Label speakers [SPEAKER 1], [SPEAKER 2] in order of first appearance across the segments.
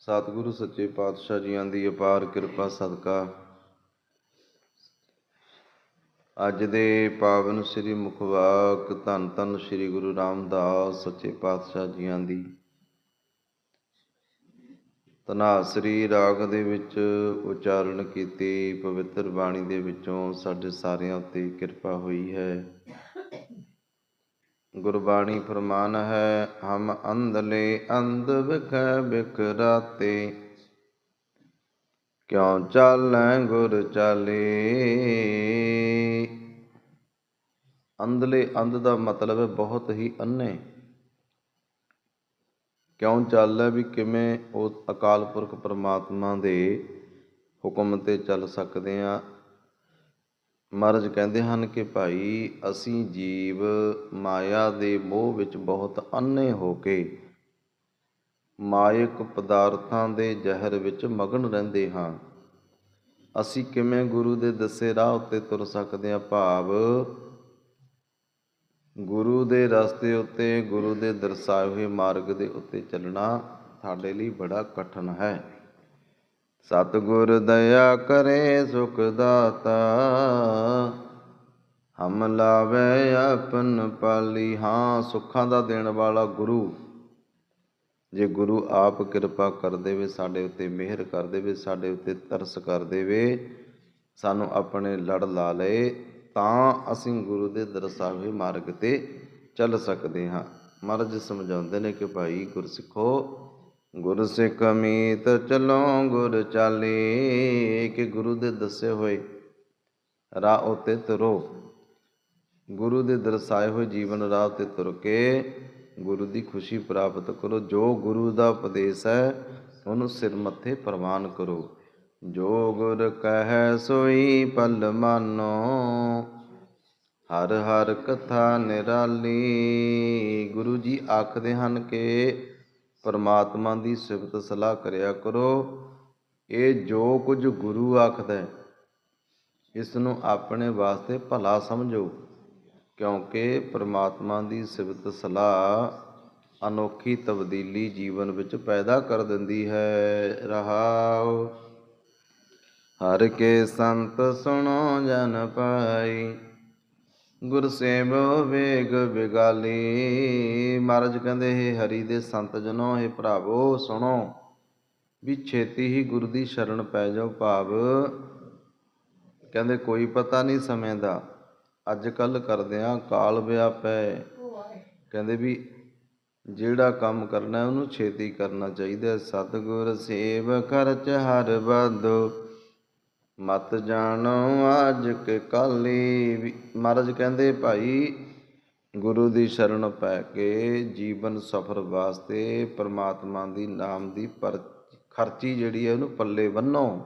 [SPEAKER 1] ਸਤਿਗੁਰੂ ਸੱਚੇ ਪਾਤਸ਼ਾਹ ਜੀਆਂ ਦੀ ਅਪਾਰ ਕਿਰਪਾ ਸਦਕਾ। ਅੱਜ ਦੇ ਪਾਵਨ ਸ੍ਰੀ ਮੁਖਵਾਕ ਧੰਨ ਧੰਨ ਸ੍ਰੀ ਗੁਰੂ ਰਾਮਦਾਸ ਸੱਚੇ ਪਾਤਸ਼ਾਹ ਜੀਆਂ ਦੀ। ਤਨਾਸਰੀ ਰਾਗ ਦੇ ਵਿੱਚ ਉਚਾਰਨ ਕੀਤੀ ਪਵਿੱਤਰ ਬਾਣੀ ਦੇ ਵਿੱਚੋਂ ਸਾਡੇ ਸਾਰਿਆਂ ਉੱਤੇ ਕਿਰਪਾ ਹੋਈ ਹੈ। ਗੁਰਬਾਣੀ ਫਰਮਾਨ ਹੈ, ਹਮ ਅੰਧਲੇ ਅੰਧ ਵਿਖੈ ਬਿਕਰਾਤੇ ਕਿਉ ਚਾਲੈ ਗੁਰ ਚਾਲੇ? ਅੰਧਲੇ ਅੰਧ ਦਾ ਮਤਲਬ ਹੈ ਬਹੁਤ ਹੀ ਅੰਨੇ ਕਿਉਂ ਚੱਲਦਾ ਵੀ ਕਿਵੇਂ ਉਹ ਅਕਾਲ ਪੁਰਖ ਪਰਮਾਤਮਾ ਦੇ ਹੁਕਮ ਤੇ ਚੱਲ ਸਕਦੇ ਆ? ਮਹਾਰਾਜ ਕਹਿੰਦੇ ਹਨ ਕਿ ਭਾਈ, ਅਸੀਂ ਜੀਵ ਮਾਇਆ ਦੇ ਮੋਹ ਵਿੱਚ ਬਹੁਤ ਅੰਨੇ ਹੋ ਕੇ ਮਾਇਕ ਪਦਾਰਥਾਂ ਦੇ ਜ਼ਹਿਰ ਵਿੱਚ ਮਗਨ ਰਹਿੰਦੇ ਹਾਂ। ਅਸੀਂ ਕਿਵੇਂ ਗੁਰੂ ਦੇ ਦੱਸੇ ਰਾਹ ਉੱਤੇ ਤੁਰ ਸਕਦੇ ਹਾਂ? ਭਾਵ ਗੁਰੂ ਦੇ ਰਸਤੇ ਉੱਤੇ, ਗੁਰੂ ਦੇ ਦਰਸਾਏ ਹੋਏ ਮਾਰਗ ਦੇ ਉੱਤੇ ਚੱਲਣਾ ਸਾਡੇ ਲਈ ਬੜਾ ਕਠਨ ਹੈ। ਸਤਿਗੁਰ ਦਇਆ ਕਰੇ ਸੁਖ ਦਾਤਾ। ਹਮ ਲਾਵੇ ਆਪਨ ਪਾਲੀ। ਹਾਂ, ਸੁੱਖਾਂ ਦਾ ਦੇਣ ਵਾਲਾ ਗੁਰੂ। ਜੇ ਗੁਰੂ ਆਪ ਕਿਰਪਾ ਕਰ ਦੇਵੇ, ਸਾਡੇ ਉੱਤੇ ਮਿਹਰ ਕਰ ਦੇਵੇ, ਸਾਡੇ ਉੱਤੇ ਤਰਸ ਕਰ ਦੇਵੇ, ਸਾਨੂੰ ਆਪਣੇ ਲੜ ਲਾ ਲਏ, ਤਾਂ ਅਸੀਂ ਗੁਰੂ ਦੇ ਦਰਸਾਵੇ ਮਾਰਗ ਤੇ ਚੱਲ ਸਕਦੇ ਹਾਂ। ਮਹਾਰਾਜ ਸਮਝਾਉਂਦੇ ਨੇ ਕਿ ਭਾਈ, ਗੁਰਸਿੱਖੋ ਗੁਰ ਸਿੱਖ ਮੀਤ ਚਲੋ ਗੁਰ ਚਾਲੇ ਕਿ ਗੁਰੂ ਦੇ ਦੱਸੇ ਹੋਏ ਰਾਹ ਉਤੇ ਤੁਰੋ। ਗੁਰੂ ਦੇ ਦਰਸਾਏ ਹੋਏ ਜੀਵਨ ਰਾਹ ਤੇ ਤੁਰ ਕੇ ਗੁਰੂ ਦੀ ਖੁਸ਼ੀ ਪ੍ਰਾਪਤ ਕਰੋ। ਜੋ ਗੁਰੂ ਦਾ ਉਪਦੇਸ਼ ਹੈ, ਉਹਨੂੰ ਸਿਰ ਮੱਥੇ ਪ੍ਰਵਾਨ ਕਰੋ। ਜੋ ਗੁਰ ਕਹੈ, ਸੋਈ ਪਲ ਮਾਨੋ, ਹਰ ਹਰ ਕਥਾ ਨਿਰਾਲੀ। ਗੁਰੂ ਜੀ ਆਖਦੇ ਹਨ ਕਿ ਪਰਮਾਤਮਾ ਦੀ ਸਿਫਤ ਸਲਾਹ ਕਰਿਆ ਕਰੋ। ਇਹ ਜੋ ਕੁਝ ਗੁਰੂ ਆਖਦਾ ਹੈ ਇਸ ਨੂੰ ਆਪਣੇ ਵਾਸਤੇ ਭਲਾ ਸਮਝੋ, ਕਿਉਂਕਿ ਪਰਮਾਤਮਾ ਦੀ ਸਿਫਤ ਸਲਾਹ ਅਨੋਖੀ ਤਬਦੀਲੀ ਜੀਵਨ ਵਿੱਚ ਪੈਦਾ ਕਰ ਦਿੰਦੀ ਹੈ। ਰਹਾਉ ਹਰ ਕੇ ਸੰਤ ਸੁਣੋ ਜਨ ਪਾਈ। ਗੁਰ ਸੇਵੋ ਵੇਗ ਬਿਗਾਲੀ। ਮਹਾਰਾਜ ਕਹਿੰਦੇ ਇਹ ਹਰੀ ਦੇ ਸੰਤ ਜਨੋ ਇਹ ਭਰਾਵੋ, ਸੁਣੋ। ਵੀ ਛੇਤੀ ਹੀ ਗੁਰ ਦੀ ਸ਼ਰਨ ਪੈ ਜਾਓ ਭਾਵ। ਕਹਿੰਦੇ, ਕੋਈ ਪਤਾ ਨਹੀਂ ਸਮੇਂ ਦਾ। ਅੱਜ ਕੱਲ ਕਰਦਿਆਂ ਕਾਲ ਕਾਲ ਵਿਆਪੈ। ਕਹਿੰਦੇ ਵੀ ਜਿਹੜਾ ਕੰਮ ਕਰਨਾ ਉਹਨੂੰ ਛੇਤੀ ਕਰਨਾ ਚਾਹੀਦਾ ਸਤਿਗੁਰ ਸੇਵ ਖਰਚ ਹਰ ਬਾਦੋ ਮਤ ਜਾਣੋ ਅੱਜ ਕੇ ਕਾਲੀ ਮਹਾਰਾਜ ਕਹਿੰਦੇ, ਭਾਈ, ਗੁਰੂ ਦੀ ਸ਼ਰਨ ਪੈ ਕੇ ਜੀਵਨ ਸਫਰ ਵਾਸਤੇ ਪਰਮਾਤਮਾ ਦੀ ਨਾਮ ਦੀ ਪਰ, ਖਰਚੀ ਜਿਹੜੀ ਹੈ ਉਹਨੂੰ ਪੱਲੇ ਬੰਨੋ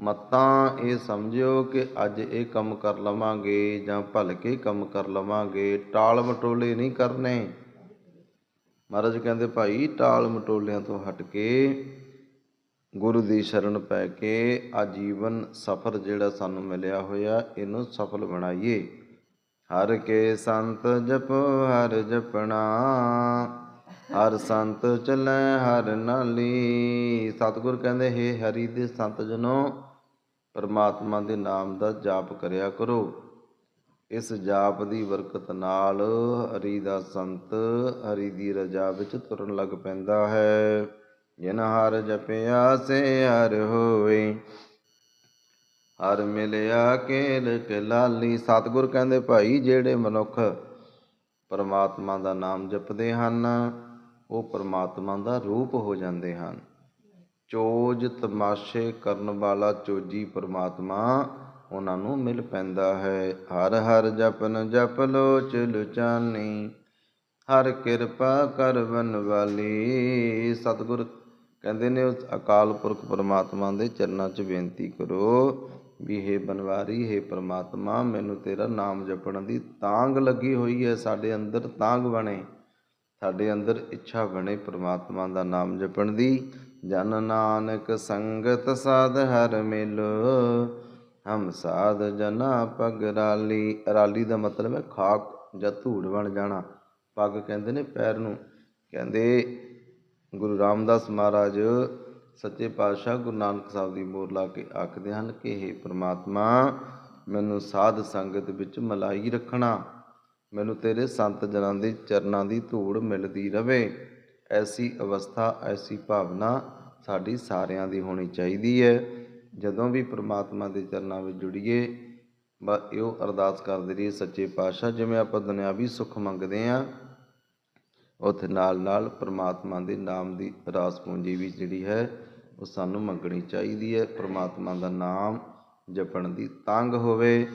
[SPEAKER 1] ਮਤਾਂ ਇਹ ਸਮਝਿਓ ਕਿ ਅੱਜ ਇਹ ਕੰਮ ਕਰ ਲਵਾਂਗੇ ਜਾਂ ਭਲ ਕੇ ਕੰਮ ਕਰ ਲਵਾਂਗੇ, ਟਾਲ ਮਟੋਲੇ ਨਹੀਂ ਕਰਨੇ। ਮਹਾਰਾਜ ਕਹਿੰਦੇ, ਭਾਈ, ਟਾਲ ਮਟੋਲਿਆਂ ਤੋਂ ਹਟ ਕੇ ਗੁਰੂ ਦੀ ਸ਼ਰਨ ਪੈ ਕੇ ਆਜੀਵਨ ਸਫਰ ਜਿਹੜਾ ਸਾਨੂੰ ਮਿਲਿਆ ਹੋਇਆ, ਇਹਨੂੰ ਸਫਲ ਬਣਾਈਏ। ਹਰ ਕੇ ਸੰਤ ਜਪ, ਹਰ ਜਪਣਾ, ਹਰ ਸੰਤ ਚੱਲੈ, ਹਰ ਨਾਲੀ। ਸਤਿਗੁਰ ਕਹਿੰਦੇ, ਹੈ ਹਰੀ ਦੇ ਸੰਤ ਜਨੋ, ਪਰਮਾਤਮਾ ਦੇ ਨਾਮ ਦਾ ਜਾਪ ਕਰਿਆ ਕਰੋ। ਇਸ ਜਾਪ ਦੀ ਬਰਕਤ ਨਾਲ ਹਰੀ ਦਾ ਸੰਤ ਹਰੀ ਦੀ ਰਜਾ ਵਿੱਚ ਤੁਰਨ ਲੱਗ ਪੈਂਦਾ ਹੈ। ਜਿਨ ਹਰ ਜਪਿਆ ਸੇ ਹਰ ਹੋਏ, ਹਰ ਮਿਲਿਆ ਕੇਲ ਕੇ ਲਾਲੀ। ਸਤਿਗੁਰ ਕਹਿੰਦੇ, ਭਾਈ, ਜਿਹੜੇ ਮਨੁੱਖ ਪਰਮਾਤਮਾ ਦਾ ਨਾਮ ਜਪਦੇ ਹਨ, ਉਹ ਪਰਮਾਤਮਾ ਦਾ ਰੂਪ ਹੋ ਜਾਂਦੇ ਹਨ। ਚੋਜ ਤਮਾਸ਼ੇ ਕਰਨ ਵਾਲਾ ਚੋਜੀ ਪਰਮਾਤਮਾ ਉਹਨਾਂ ਨੂੰ ਮਿਲ ਪੈਂਦਾ ਹੈ। ਹਰ ਹਰ ਜਪਨ ਜਪ ਲੋਚ ਲੁਚਾਨੀ ਹਰ ਕਿਰਪਾ ਕਰ ਬਨ ਵਾਲੀ। ਸਤਿਗੁਰ ਕਹਿੰਦੇ ਨੇ ਉਸ ਅਕਾਲ ਪੁਰਖ ਪਰਮਾਤਮਾ ਦੇ ਚਰਨਾਂ 'ਚ ਬੇਨਤੀ ਕਰੋ ਵੀ ਹੇ ਬਨਵਾਰੀ, ਹੇ ਪਰਮਾਤਮਾ, ਮੈਨੂੰ ਤੇਰਾ ਨਾਮ ਜਪਣ ਦੀ ਤਾਂਗ ਲੱਗੀ ਹੋਈ ਹੈ, ਸਾਡੇ ਅੰਦਰ ਤਾਂਗ ਬਣੇ। ਸਾਡੇ ਅੰਦਰ ਇੱਛਾ ਬਣੇ ਪਰਮਾਤਮਾ ਦਾ ਨਾਮ ਜਪਣ ਦੀ। ਜਨ ਨਾਨਕ ਸੰਗਤ ਸਾਧ ਹਰ ਮਿਲ, ਹਮ ਸਾਧ ਜਨਾ ਪਗ ਰਾਲੀ। ਰਾਲੀ ਦਾ ਮਤਲਬ ਹੈ ਖਾਕ ਜਾਂ ਧੂੜ ਬਣ ਜਾਣਾ। ਪੱਗ ਕਹਿੰਦੇ ਨੇ ਪੈਰ ਨੂੰ। ਕਹਿੰਦੇ ਗੁਰੂ ਰਾਮਦਾਸ ਮਹਾਰਾਜ ਸੱਚੇ ਪਾਤਸ਼ਾਹ ਗੁਰੂ ਨਾਨਕ ਸਾਹਿਬ ਦੀ ਮੋਹਰ ਲਾ ਕੇ ਆਖਦੇ ਹਨ ਕਿ हे ਪ੍ਰਮਾਤਮਾ, ਮੈਨੂੰ ਸਾਧ ਸੰਗਤ ਵਿੱਚ ਮਲਾਈ ਰੱਖਣਾ। ਮੈਨੂੰ ਤੇਰੇ ਸੰਤ ਜਨਾਂ ਦੇ ਚਰਨਾਂ ਦੀ ਧੂੜ ਮਿਲਦੀ ਰਵੇ। ਐਸੀ ਅਵਸਥਾ, ਐਸੀ ਭਾਵਨਾ ਸਾਡੀ ਸਾਰਿਆਂ ਦੀ ਹੋਣੀ ਚਾਹੀਦੀ ਹੈ। ਜਦੋਂ ਵੀ ਪ੍ਰਮਾਤਮਾ ਦੇ ਚਰਨਾਂ ਵਿੱਚ ਜੁੜੀਏ, ਬਸ ਇਹੋ ਅਰਦਾਸ ਕਰਦੇ ਰਹੀਏ, ਸੱਚੇ ਪਾਤਸ਼ਾਹ, ਜਿਵੇਂ ਆਪਾਂ ਦੁਨਿਆਵੀ ਸੁੱਖ ਮੰਗਦੇ ਆਂ ਉੱਥੇ ਨਾਲ ਨਾਲ ਪਰਮਾਤਮਾ ਦੇ ਨਾਮ ਦੀ ਰਾਸ ਪੂੰਜੀ ਵੀ ਜਿਹੜੀ ਹੈ, ਉਹ ਸਾਨੂੰ ਮੰਗਣੀ ਚਾਹੀਦੀ ਹੈ। ਪਰਮਾਤਮਾ ਦਾ ਨਾਮ ਜਪਣ ਦੀ ਤੰਗ ਹੋਵੇ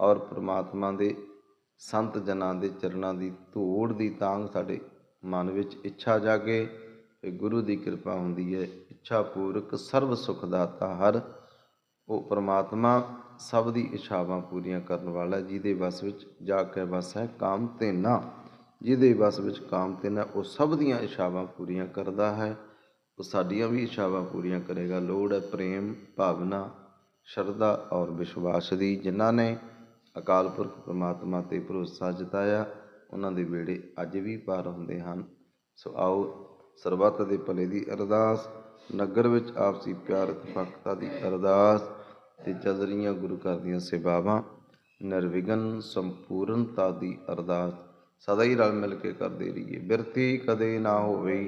[SPEAKER 1] ਔਰ ਪਰਮਾਤਮਾ ਦੇ ਸੰਤ ਜਨਾਂ ਦੇ ਚਰਨਾਂ ਦੀ ਧੂੜ ਦੀ ਤਾਂਗ ਸਾਡੇ ਮਨ ਵਿੱਚ ਇੱਛਾ ਜਾਗੇ। ਤੇ ਗੁਰੂ ਦੀ ਕਿਰਪਾ ਹੁੰਦੀ ਹੈ, ਇੱਛਾ ਪੂਰਕ ਸਰਬ ਸੁਖ ਦਾਤਾ ਹਰ। ਉਹ ਪ੍ਰਮਾਤਮਾ ਸਭ ਦੀ ਇੱਛਾਵਾਂ ਪੂਰੀਆਂ ਕਰਨ ਵਾਲਾ ਜਿਹਦੇ ਵਸ ਵਿੱਚ ਜਾ ਕੇ ਵਸ ਹੈ, ਕਾਮ ਤੇ ਨਾ ਜਿਹਦੇ ਵਸ ਵਿੱਚ ਕਾਮ ਹੈ ਉਹ ਸਭ ਦੀਆਂ ਇੱਛਾਵਾਂ ਪੂਰੀਆਂ ਕਰਦਾ ਹੈ, ਉਹ ਸਾਡੀਆਂ ਵੀ ਇੱਛਾਵਾਂ ਪੂਰੀਆਂ ਕਰੇਗਾ। ਲੋੜ ਹੈ ਪ੍ਰੇਮ, ਭਾਵਨਾ, ਸ਼ਰਧਾ ਔਰ ਵਿਸ਼ਵਾਸ ਦੀ। ਜਿਨ੍ਹਾਂ ਨੇ ਅਕਾਲ ਪੁਰਖ ਪ੍ਰਮਾਤਮਾ ਤੇ ਭਰੋਸਾ ਜਤਾਇਆ, ਉਹਨਾਂ ਦੇ ਵੇੜੇ ਅੱਜ ਵੀ ਪਾਰ ਹੁੰਦੇ ਹਨ। ਸੋ ਆਓ ਸਰਬੱਤ ਦੇ ਭਲੇ ਦੀ ਅਰਦਾਸ, ਨਗਰ ਵਿੱਚ ਆਪਸੀ ਪਿਆਰ ਭਗਤਾ ਦੀ ਅਰਦਾਸ ਤੇ ਜਜ਼ਰੀਆਂ ਗੁਰੂ ਘਰ ਦੀਆਂ ਸੇਵਾਵਾਂ। ਨਿਰਵਿਘਨ, ਸੰਪੂਰਨਤਾ ਦੀ ਅਰਦਾਸ ਸਦਾ ਹੀ ਰਲ ਮਿਲ ਕੇ ਕਰਦੇ ਰਹੀਏ। ਬਿਰਤੀ ਕਦੇ ਨਾ ਹੋਵੇ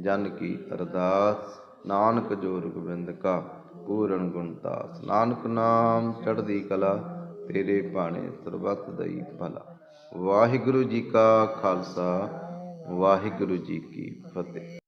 [SPEAKER 1] ਜਨ ਕੀ ਅਰਦਾਸ। ਨਾਨਕ ਜੋਰ ਗੋਬਿੰਦ ਕਾ ਪੂਰਨ ਗੁਣਦਾਸ ਨਾਨਕ ਨਾਮ ਚੜ੍ਹਦੀ ਕਲਾ, ਤੇਰੇ ਬਾਣੇ ਸਰਬੱਤ ਦਈ ਭਲਾ। ਵਾਹਿਗੁਰੂ ਜੀ ਕਾ ਖਾਲਸਾ, ਵਾਹਿਗੁਰੂ ਜੀ ਕੀ ਫਤਿਹ।